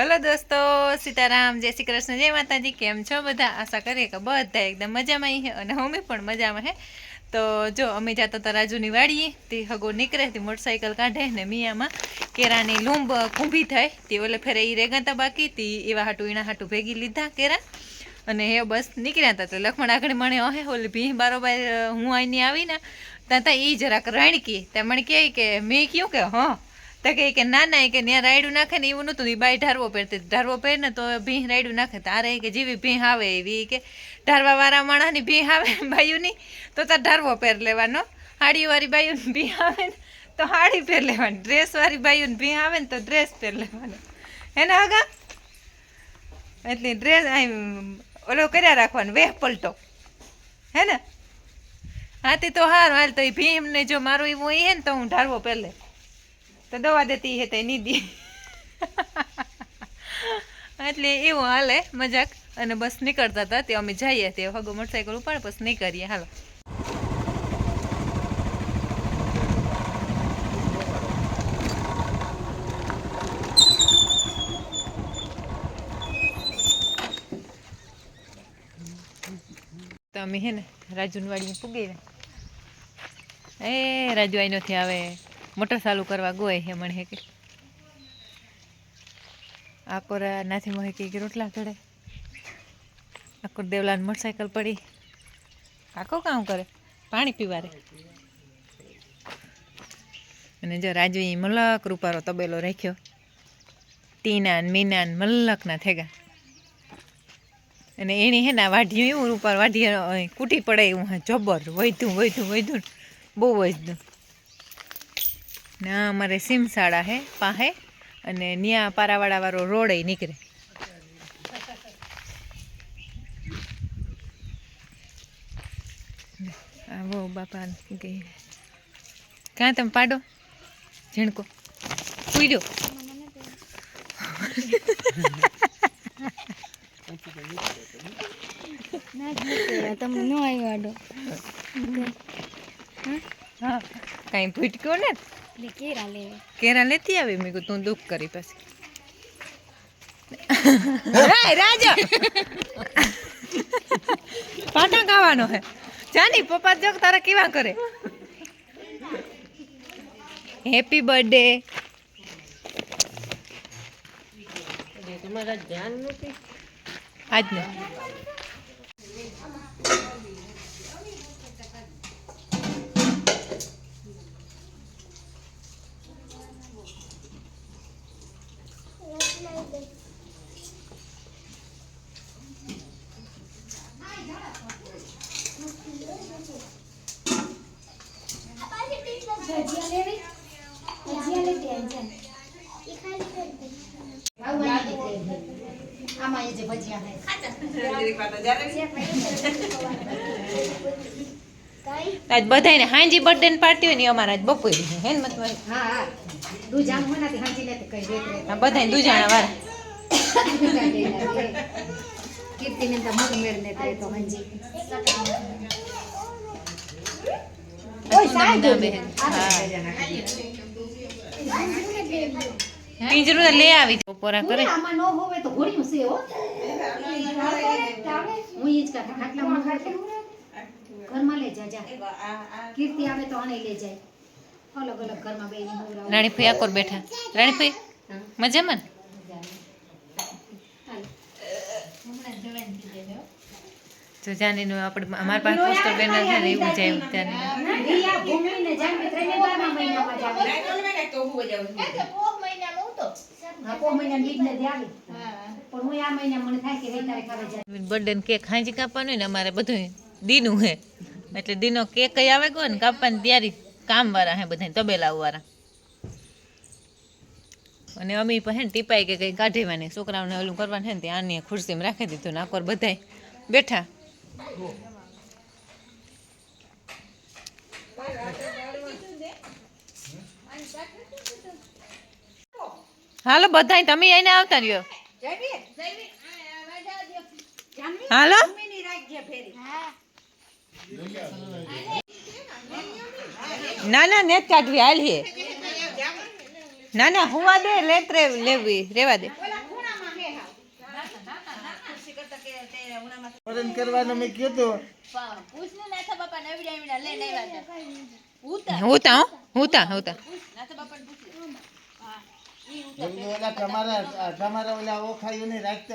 Hello દોસ્તો, સીતારામ, જય શ્રી કૃષ્ણ, જય માતાજી, કેમ છો બધા? આશા કરીએ કે બધા એકદમ મજામાં હી અને અમે પણ મજામાં હે. તો જો અમે જાતો હતા રાજુની વાડીએ, તે હગો નીકળે, તે મોટરસાઇકલ કાઢે ને મિયામાં કેરાની લૂંબ કુંભી થાય, તે ઓલે ફેરે એ રેગાતા બાકી, તી એવા હાટું એના હાટું ભેગી લીધા કેરા. અને એ બસ નીકળ્યા હતા તો લખમણ આગળ મને અહે ઓલી ભી બારોબાર, હું અહીંની આવી ને ત્યાં ત્યાં એ જરાક રાણકી ત્યાં મને કહે કે, મેં કહ્યું કે, હા? તો કહે કે ના ના, એ કે ત્યાં રાયડું નાખે ને એવું નહોતું. એ બાઈ ઢારવો પહેરતી ઢારવો પહેર ને તો ભીહ રાયડું નાખે. તારે કે જેવી ભીહ આવે એવી કે ઢારવા વાળા માણસની ભીહ આવે બાયુની, તો તાર ઢારવો પહેર લેવાનો. હાડીવાળી બાયુની ભીહ આવે ને તો હાડી પહેર લેવાની. ડ્રેસવાળી બાયુની ભીહ આવે ને તો ડ્રેસ પહેર લેવાનો. હે ને આગા? એટલે ડ્રેસ ઓલો કર્યા રાખવાનો, વેહ પલટો. હે ને? હા તે તો હાર. હાલ તો એ ભીમને જો મારું એવું હે ને તો હું ઢારવો પહેલે તો દવા દેતી હે તે નીદી એટલે એવું હાલે, મજાક. અને બસ નીકળતા હતા, તે અમે જઈએ, તે હગો મોટરસાઇકલ ઉપાડ, બસ નીકળીએ, હાલો. તો અમે હે ને રાજુની વાડીએ પૂગી એ રાજુ આઈ નથી આવે. મોટર ચાલુ કરવા ગોય હે મને કે. આકોર નાથી મોહે કે રોટલા ચડે આકોર દેવલાન મોટરસાયકલ પડી. કાકો કામ કરે? પાણી પીવા રે. અને જો રાજુ ઈ મલક રૂપારો તબેલો રાખ્યો. ટીના ને મીના ને મલકના થેગા. અને એની હે ના વાઢ્યું, એવું રૂપાર વાઢી કૂટી પડે એવું હા, જબર, વૈધું વૈધું વૈધું બહુ વૈધું. ને અમારે સીમસાળા હે પાહે અને ન્યા પારાવાળાવાળો વાળો રોડ નીકળે. આવો બાપા ગઈ. ક્યાં તમે પાડો? ઝીણકો. પૂર્યો તમને નો આવ્યો આડો. કાંઈ ભૂટક્યો ને કેરા લેતી આવી? મેં કીધું તું દુઃખ કરી પછી. રાજા! પાટા ખાવાનો હે. જાની પપ્પા જોક તારા કેવા કરે? હેપી બર્થડે આજનો ભજીયા લેવી ભજીયા લેતી આવી આમાં એ જે ભજીયા હે આજ બધાને હાંજી બર્થડે પાર્ટી હોય ને અમારા આજ બપોરે હે ને મતલબ હા હાંજી કઈ બધાને દુજાણા વાળા કીર્તિને તો મગ મેળ ને તો હાંજી. ઓય સાહેબ હા. પિંજરું તો લઈ આવી. બપોરા કરે. આમાં નો હોવે તો હો? હું ઈ જ કાકા ખાટલા માં ખાટે ઘરમાં લે જા જા. કીર્તિ આવે તો આને લે જાય. અલગ અલગ ઘરમાં બેની હોવરાવ રાણીફઈ આકોર બેઠા. રાણીભાઈ મજામાં? જો જાનીનું આપણે અમારા પાસે પોસ્ટર બેનર છે ને એવું જાય ત્યાંની બર્થડે કેક હાંજી કાપવાનું હોય ને અમારે બધું દીનું હે એટલે દીનો કેક કઈ આવે ગયો ને કાપવાની તૈયારી કામ વાળા હે બધા તબેલા વાળા અને અમી પણ હે ને ટીપાઈ કે કંઈ કાઢેવાની છોકરાઓને ઓલું કરવાનું છે ને ત્યાં આની ખુરશીમાં રાખી દીધું ને બધાય બેઠા હાલો બધા તમે આઈને આવતા રહ્યો હાલો ના ના નેત કાઢવી હાલીએ હે. ના ના હુવા દે લેત લેવી રેવા દે. વજન કરવાનું મેં કીધું. હું તા હું? હું તા તમારા તમારા ઓલા ઓખાયું ને રાખતો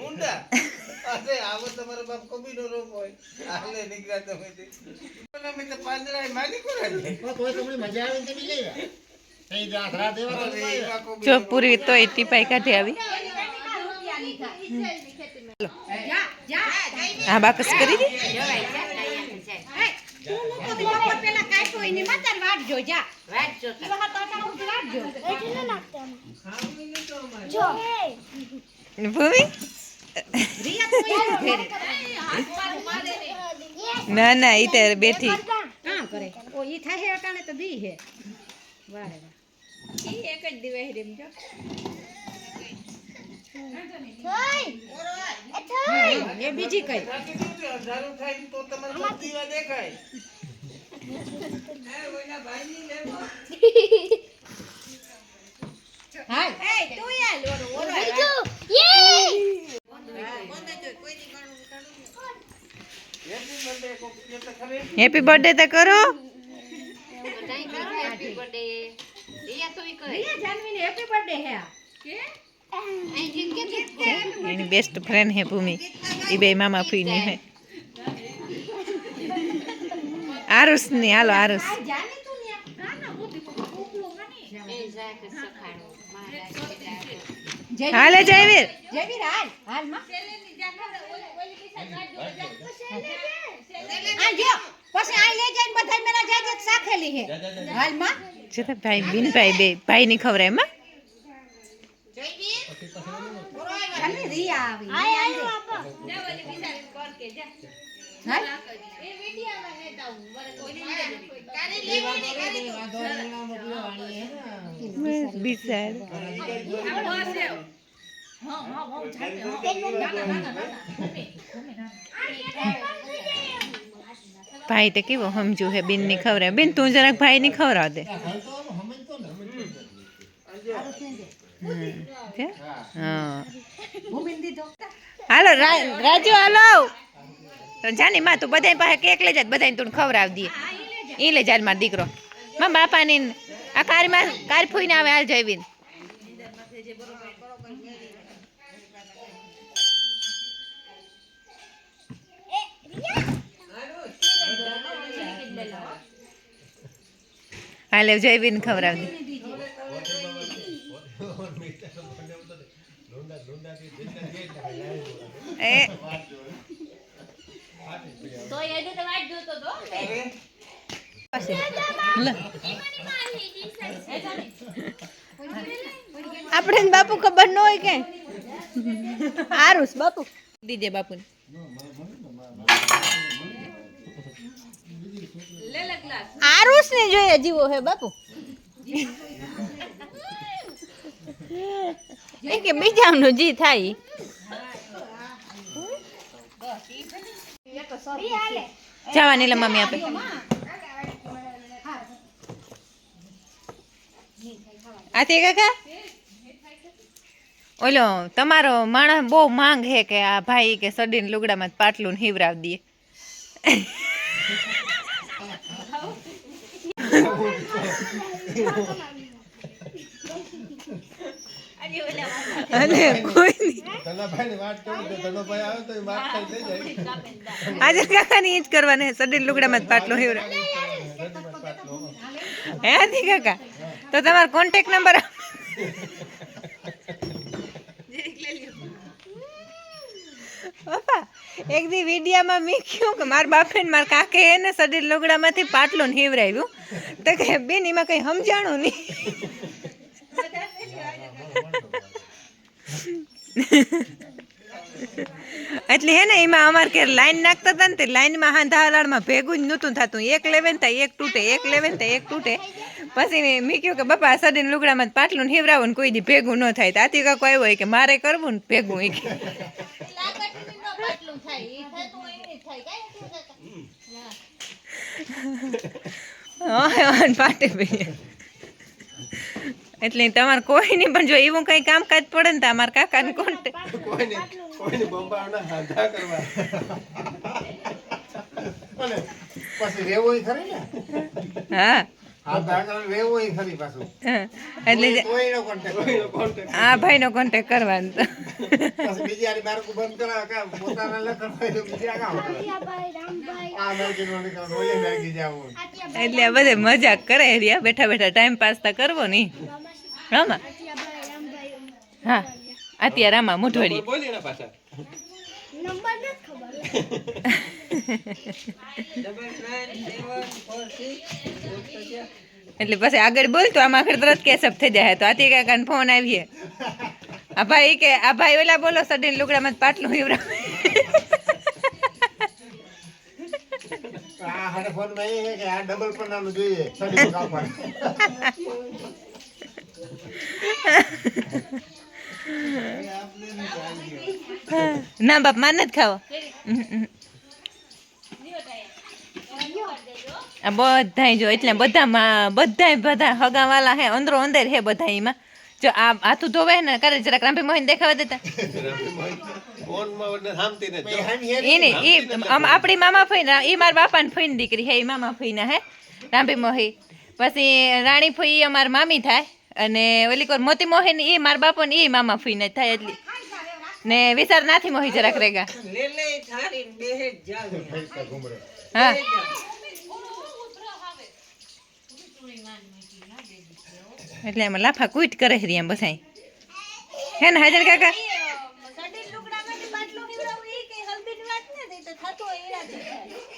કીરે ઊંડા? અરે આવો તમારો બાપ કબીનો રોપ હોય. આલે નીકળ્યા તમે તે અમે તો પાંદડા આલે કોઈ તમને મજા આવે તો બી લઈ થઈ જા દેવા તો એટી પૂરી તોય કાઢી આવી. હા બાકસ કરી દી. ભૂમિ? ના ના ઈ તો બેઠી કામ કરે ઓ ઈ થાય હે અટાણે તો દી હે વારે વાહ એ બીજી કઈ દારૂ ખાઈ તો તમારે બાપ દીવા દેખાય હાલ હેપી બર્થડે કે તો ખરી હેપી બર્થડે તો કરો. રિયા જાનવીને હેપી બર્થડે હે આ. એની બેસ્ટ ફ્રેન્ડ હે ભૂમિ. એ બે મામા ફૂઈની હે. આરુષની હાલો આરુષ. હાલે જયવીર જયવીર, હાલ, હાલમાં. આ જો, પછી આ લઈ જઈને બધાય મેરા જાજે સાખેલી હે. હાલમાં. છે તો ભાઈ બિન ભાઈ બે ભાઈ ની ખબર એમાં આવી. બિસાડ ભાઈ તો કેવો સમજુ હે બેનની ખવડાવે બેન તું જરાક ભાઈ ની ખવડાવ દે હમ, છે? હા ભૂમિને દીધો. હાલો રા- રાજુ હાલો જાની માં તું બધાય પાસે કેક લઈ જાય બધાને તું ખવડાવી દઈએ ઈ લઈ જાય મારો દીકરો. માં બાપાની આ કારમાં કાર ફૂઈને આવે હાલ જયવીન હાલે જયવીન ખવડાવી દઈએ એ લે. આપણે ને બાપુ ખબર ન હોય કે. આરુસ બાપુ. દીજે બાપુ આરુસ ને જોઈએ જીવો હે, બાપુ. કે બીજાનું જી થાય. જવાની લે મમ્મી આપે આથી કાકા ઓલો તમારો માણસ બહુ માંગ હે કે આ ભાઈ કે સડીને લુગડામાં પાટલું ને હિવરાવ દઈએ અને કોઈ નહીં ધનાભાઈ વાત કરું તો ધનાભાઈ આવે તો એ વાત થઈ કોઈ આજે કાકાની એ જ કરવાને હે સડીને લુગડામાં જ પાટલો હિવરાવ હે આથી કાકા? તો તમારો કોન્ટેક્ટ નંબર પપ્પા એક દી વિડિયામાં મેં કહ્યું કે મારા બાપે ને મારા કાકે એને સડીલ લુગડામાંથી પાટલો ને હિવરાવ્યું તો કે બેન એમાં કંઈ સમજાણું નહીં. એટલે હે ને એમાં અમારે કે લાઈન નાખતા હતા ને તે લાઈનમાં હાંધા હલાડમાં ભેગું જ નહોતું થતું. એક લેવે ને એક તૂટે એક લેવે ને એક તૂટે. પછી મેં કહ્યું કે બાપા સડીને લુગડામાં પાટલું ને હિવરાવું ને કોઈ દી ભેગું ન થાય. તાતી કાકો આવ્યો હોય કે મારે કરવું ને ભેગું એ કે પાટે ભાઈ. એટલે તમારે કોઈ નહીં પણ જો એવું કંઈ કામકાજ પડે ને તો અમારા કાકાને કોન્ટેક કોઈને કોઈને બંબાવના હાંધા કરવા. અને પછી રેવું ખરી ને? હા. કોઈનો આ ભાઈનો કોન્ટેક કરવાનો કામ એટલે આ બધે મજાક કરે રહ્યા બેઠા બેઠા ટાઈમ પાસ તો કરવો નહીં. રામા? હા અત્યારે રામા ખબર. એટલે પછી આગળ બોલ તો આમાં આગળ તરત કેસઅપ થઈ જાય. તો આતી કાકાને ફોન આવીએ. આ ભાઈ કે આ ભાઈ ઓલા બોલો સડીને લુગડામાં જ પાટલું હિવરા આ હારે ફોનમાં એ કે આ ડબલ પન્નાનું જોઈએ. સડીનું કાપડ ના, બાપ માન જ ખાવો. આ બધાય જો, એટલે બધામાં બધાય બધા હગાવાલા હે, અંદરો અંદર હે બધા એમાં. જો આ હાથું ધોવે ને, કરે જરાક રાંભી મોહિન દેખાવા દેતા. એને, એ આપણી મામા ફઈ ઈ મારા બાપાને ફઈની દીકરી હે, એ મામા ફઈના હે, રાંભી મોહી. પછી રાણી ફઈ અમાર મામી થાય. અને ઓલી કોર મોતી મોહી ને ઈ મારા બાપા ને ઈ મામા ફઈને થાય એટલી. ને વિચાર નાથી મોહી જરાક રેગા. હા. એટલે એમાં લાફા કૂટ કરે છે એમ બસાઈ હે ને હાજર કાકા?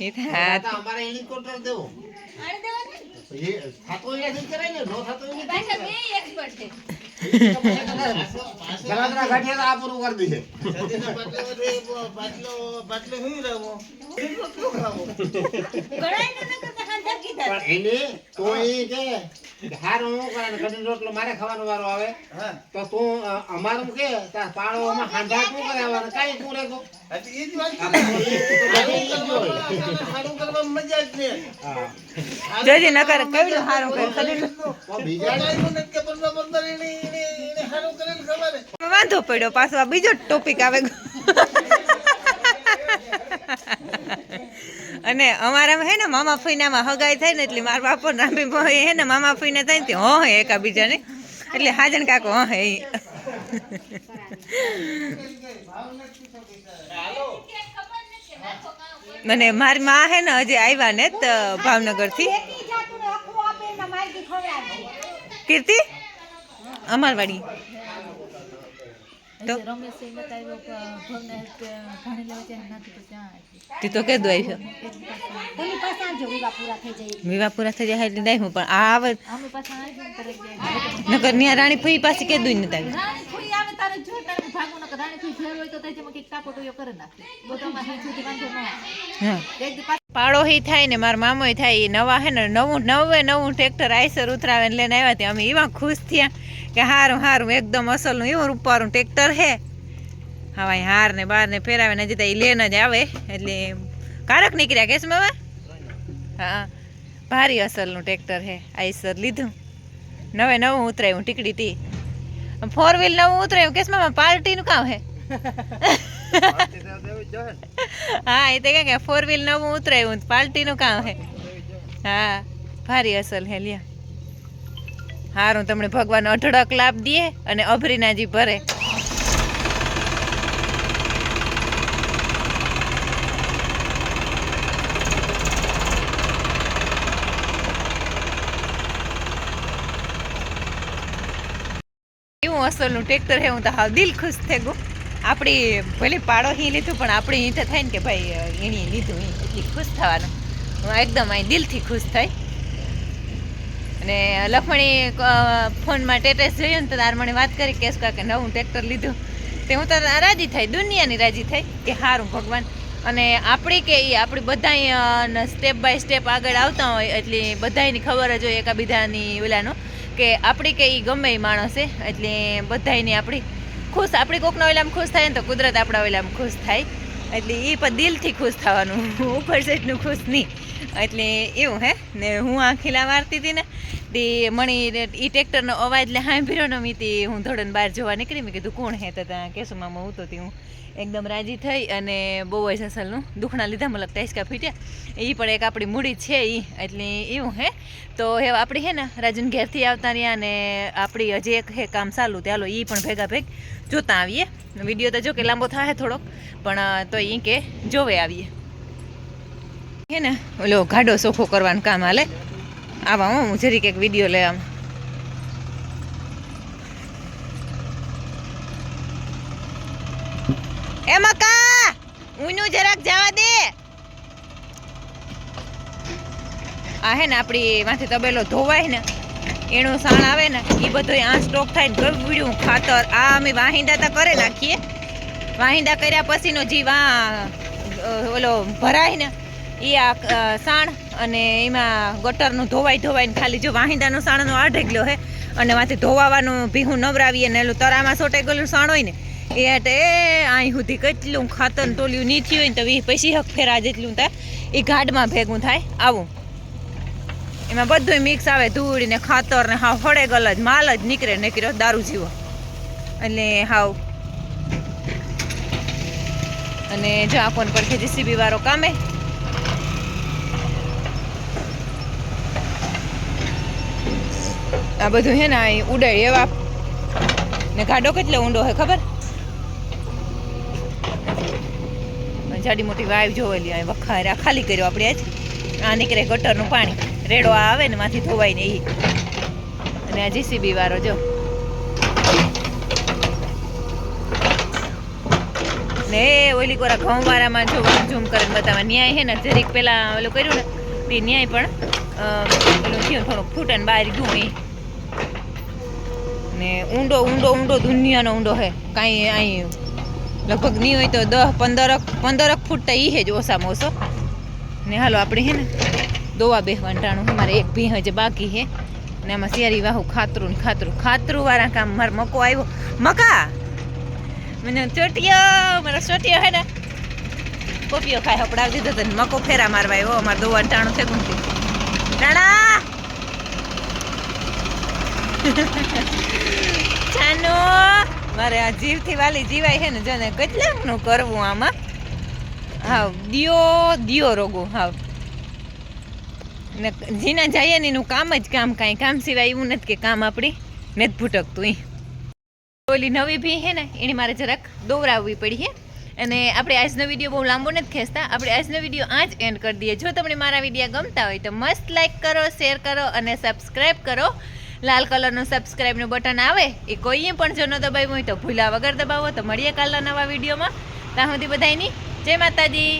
એ થા તો અમારે હેલિકોપ્ટર દેવું. એ થાતો જ કરાય ને નો થાતો અહીંયાથી જલાદરા ગાંઠિયા તો આ પૂરું કરી દીધે સદીના પાટલા વધે એ પાટલો પાટલો એને તો એ કે હારું હું કરે કઢી રોટલો મારે ખાવાનો વારો આવે. તો તું અમારું કે હાંધા તું તું જ વાત મજા જ જોજે નકર કેવડું કરે બીજા કે એને ખબર વાંધો પડ્યો પાછો આ બીજો ટોપિક આવે. અને અમારામાં હે ને, મામા ફઈનામાં હગાઈ થાય ને, એટલે મારા બાપો ભાઈ હે ને, મામા ફઈને થાય ને હો હે એકાબીજાને. એટલે હાજન કાકો હો હે મને મારી માં હે ને, હજી આવ્યા ને તો ભાવનગરથી. કીર્તિ? અમારવાડી તો તે તો કે દો આવ્યો એની પાસે આવજો વિવાહ પૂરા થઈ જાય. વિવાહ પૂરા થઈ જાય એટલે દાઈ હું પણ આ આવે નકર ન્યા રાણી ફઈ પાસે કે દુઈ નતા આવી હા. પાડો હી થાય ને મારા મામો થાય એ નવા હે ને નવું નવે નવું ટ્રેક્ટર આઈસર ઉતરાવે ને લઈને આવ્યા ત્યાં. અમે એવા ખુશ થયા. કે હારું હારું, એકદમ અસલનું. એવું રૂપારું ટ્રેક્ટર હે હવે અહીં હાર ને બાર ને ફેરાવે ને હજી તો એ લેન જ આવે. એટલે કારક નીકળ્યા કેસ હવે? હા, ભારી અસલનું ટ્રેક્ટર હે આઈસર લીધું. નવે નવું ઉતરાયું, ટીકડી ટી. ફોર વ્હીલ નવું ઉતરાયું. કેસમાં પાર્ટીનું કામ હે હા, એ તો કે કે ફોર વ્હીલ નવું ઉતરાયું પાર્ટીનું કામ હે હા, ભારી અસલ હે લ્યા. હારું, તમને ભગવાન અઢળક લાભ દે અને અભરીનાજી ભરે. એવું અસલનું ટ્રેક્ટર હે, હું તો હાવ દિલ ખુશ થઈ ગયું. આપણી, ભલે પાડો હી લીધું, પણ આપણી અહીં તો થાય ને કે ભાઈ એણે લીધું ઈ, એટલી ખુશ થવાનું. હું એકદમ અહીં દિલથી ખુશ થઈ. અને લખમણી ફોનમાં ટેટેસ જોયું ને તો તાર મને વાત કરી કેસ કે નવું ટ્રેક્ટર લીધું. તે હું તો રાજી થાય દુનિયાની રાજી થાય કે સારું ભગવાન. અને આપણી કે એ આપણી બધા સ્ટેપ બાય સ્ટેપ આગળ આવતા હોય એટલે બધાયની ખબર જ હોય એકાબીજાની ઓલાનો, કે આપણી કે એ ગમે એ માણસ એટલે બધાયની આપણી ખુશ, આપણી કોકના ઓલામાં ખુશ થાય ને તો કુદરત આપણા ઓલામાં ખુશ થાય. એટલે એ પણ દિલથી ખુશ થવાનું ઉપર સેટનું ખુશ નહીં. એટલે એવું, હે? ને હું આ ખીલા મારતી હતી ને, તે મણી એ ટ્રેક્ટરનો અવાજ એટલે સાંભળ્યો ને મેં હું ધોડન બહાર જોવા નીકળી, મેં કીધું, કોણ હે તો ત્યાં? કેસોમાં હું તો હું. એકદમ રાજી થઈ અને બહુ જ અસલનું દુખણા લીધા, મતલબ તૈસકા ફીટ્યા. એ પણ એક આપણી મૂડી છે એ એટલે એવું, હે? તો હે આપણી, હે ને, રાજુન ઘેરથી આવતા રહ્યા અને આપણી હજી એક, હે, કામ ચાલુ ચાલો એ પણ ભેગા ભેગ જોતા આવીએ. વીડિયો તો જો કે લાંબો થાય થોડોક, પણ તો એ કે જોવે આવીએ. હે ને, ઓલો ગાડો સોખો કરવાનું કામ હાલે. આવા હું જરીક એક વીડિયો લે આમ એ મકા ઊનું જરાક જવા દે. આ હે ને આપણી માથે તબેલો ધોવાય ને, એનું સાણ આવે ને એ બધો આ સ્ટોક થાય ને ગળ્યું ખાતર. આ અમે વાહિંદા તો કરે નાખીએ. વાહિંદા કર્યા પછીનો જીવ આ ઓલો ભરાય ને એ આ સાણ અને એમાં ગટરનું ધોવાઈ ધોવાઈને ખાલી જો વાહિંદાનો સાણનો આ ઢેગલો હે, અને માથે ધોવાવાનું ભીહું નવરાવીએ ને એલું તરામાં સોટે ગયેલું સાણ હોય ને, એ હાટે અહીં સુધી કેટલું ખાતર ટોલ્યું નીચી હોય ને તો વીસ પૈસી હક ફેરા જેટલું થાય, એ ગાઢમાં ભેગું થાય. આવું. એમાં બધું મિક્સ આવે, ધૂળ ને ખાતર ને હાવ હળે ગલ જ, માલ જ નીકળે નીકળ્યો દારૂ જીવો. એટલે હાવ. અને જો આ કોણ પડખે જીસીબી વાળો કામે આ બધું હે ને અહીં ઉડે એવા ને ગાડો કેટલો ઊંડો હે, ખબર? જાડી મોટી વાઈવ જોવેલી અહીં વખારા ખાલી કર્યો આપણે આજ. આ નીકળે ગટરનું પાણી. રેડો આવે ને માંથી ધોવાય ને એ અને આ જીસીબી વાળો, જો. ને ઓલી કોરા ઘઉં વાળામાં જો ઝૂમ કરીને બતાવવા ન્યાય હે ને, જરીક પેલા ઓલું કર્યું ને તે ન્યાય પણ પેલું થયું થોડુંક ને બહાર ગયું એ ને ઊંડો ઊંડો ઊંડો દુનિયાનો ઊંડો હે. કાંઈ અહીં લગભગ નહીં હોય તો દસ પંદરક પંદરક ફૂટ તો એ જ ઓછામાં ઓછો. ને હાલો આપણે હે ને દોવા બેહવાનું ટાણું મારે એક ભી હજે બાકી હે. ને આમાં શિયાળી વાહુ ખાતરું ને ખાતરું. ખાતરું વાળા કામ મારો મકો આવ્યો. મકા! મને ચોટિયો, મારો ચોટિયો હે ને. કોપીઓ ખાય હપડાવી દીધો તને મકો ફેરા મારવા આવ્યો. અમારે દો ટાણું છે ગુમતી ટાણા ચાનો મારે આ જીવથી વાલી જીવાય છે ને, જો ને કેટલાકનું કરવું આમાં હાવ, દિયો દિયો રોગો, હાવ. ને જીના જઈએ ને એનું કામ જ કામ કાંઈ, કામ સિવાય એવું નથી કે કામ આપણી. નથી ભૂટકતું એ ઓલી નવી ભી છે ને, એની મારે જરાક દોવરાવવી પડી છે. અને આપણે આજનો વીડિયો બહુ લાંબો નથી ખેંચતા. આપણે આજનો વીડિયો આ જ એન્ડ કરી દઈએ. જો તમને મારા વીડિયો ગમતા હોય તો મસ્ત લાઈક કરો શેર કરો અને સબસ્ક્રાઈબ કરો. લાલ કલરનું સબસ્ક્રાઈબનું બટન આવે, એ કોઈએ પણ જો ન દબાવ્યું હોય તો ભૂલા વગર દબાવો. તો મળીએ કાલના નવા વિડીયોમાં. ત્યાં સુધી બધાયની જય માતાજી.